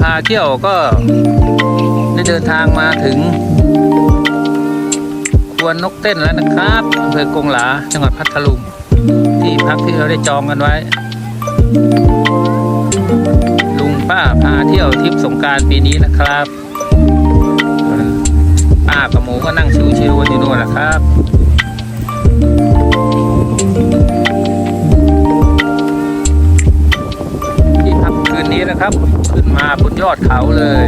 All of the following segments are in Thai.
พาเที่ยวก็ได้เดินทางมาถึง ควรนกเต้นแล้วนะครับอำเภอกงหลาจังหวัดพัทลุง ที่พักที่เราได้จองกันไว้ ลุงป้าพาเที่ยวทริปสงการปีนี้นะครับ ป้ากับหมูก็นั่งชิวๆกันอยู่นู่นแหละครับที่พักคืนนี้นะครับ มาบนยอดเขาเลย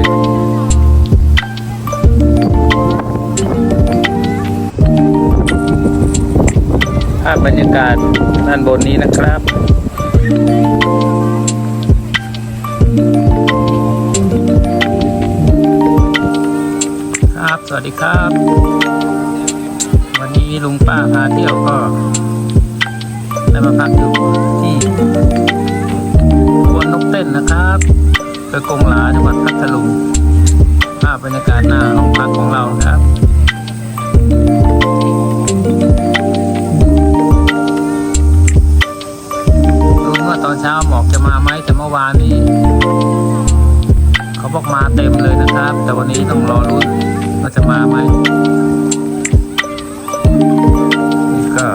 ภาพบรรยากาศด้านบนนี้นะครับ ครับ สวัสดีครับ วันนี้ลุงป้าพาเที่ยวก็ได้มาพักอยู่ที่ควนนกเต้นนะครับ เพื่อกงหลาจังหวัดพัทลุงภาพบรรยากาศหน้าห้องพักของเราครับรู้ว่าตอนเช้าหมอกจะมาไหมแต่เมื่อวานนี้ เขาบอกมาเต็มเลยนะครับ แต่วันนี้ต้องรอรุ้นว่าจะมาไหมนี่ก็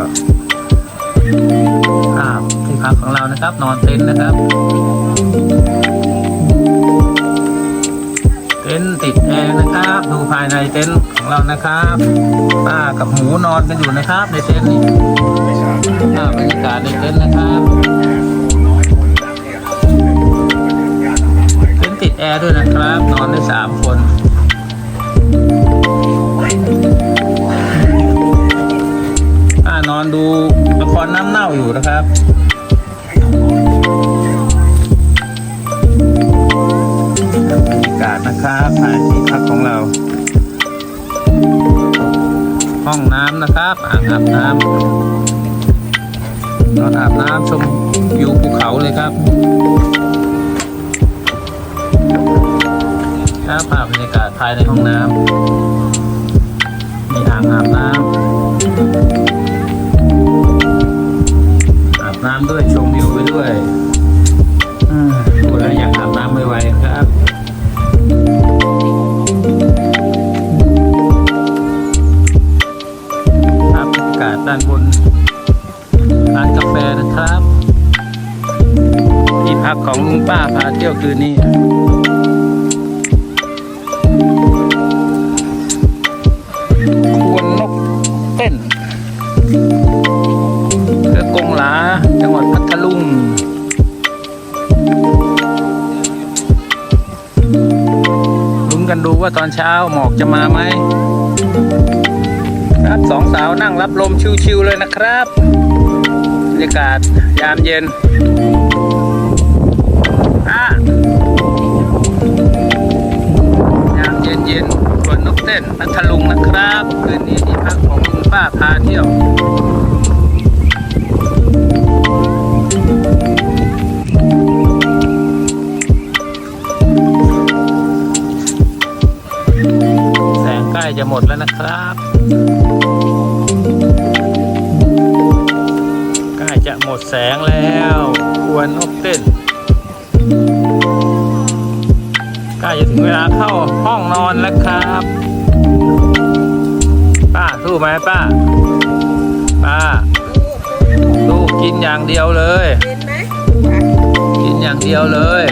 ภาพที่พักของเรานะครับ นอนเต็นท์นะครับ เต็นท์ติดแอร์นะครับ ดูภายในเต็นท์ของเรานะครับป้ากับหมูนอนกันอยู่นะครับ ในเต็นท์นี่ภาพบรรยากาศในเต็นท์นะครับเต็นท์ติดแอร์ด้วยนะครับ นอนได้สามคนอ่านอนดูละครน้ำเน่าอยู่นะครับากาศนะครับานที่พักของเรา ห้องน้ำนะครับอ่างอาบน้ำนอนอาบน้ำชมวิวภูเขาเลยครับครับภาพบรรยากาศภายในห้องน้ำมีอ่างอาบน้ำอาบน้ำด้วยชมาศด้านบนร้านกาแฟนะครับ ที่พักของลุงป้าพาเที่ยวคืนนี้ควรนกเต้นเคือกงหลา จังหวัดพัทลุงลุ้นกันดูว่าตอนเช้าหมอกจะมาไหม ครับสองสาวนั่งรับลมชิวๆเลยนะครับบรรยากาศยามเย็นอะยามเย็นเย็นๆสวนนกเต้นพัทลุงนะครับคืนนี้ที่พักของลุงป้าพาเที่ยวแสงใกล้จะหมดแล้วนะครับ หมดแสงแล้วควรนกเต้นใกล้จะถึงเวลาเข้าห้องนอนแล้วครับ ป้าสู้ไหมป้า ป้าสู้กินอย่างเดียวเลยเย็นไหมกินอย่างเดียวเลย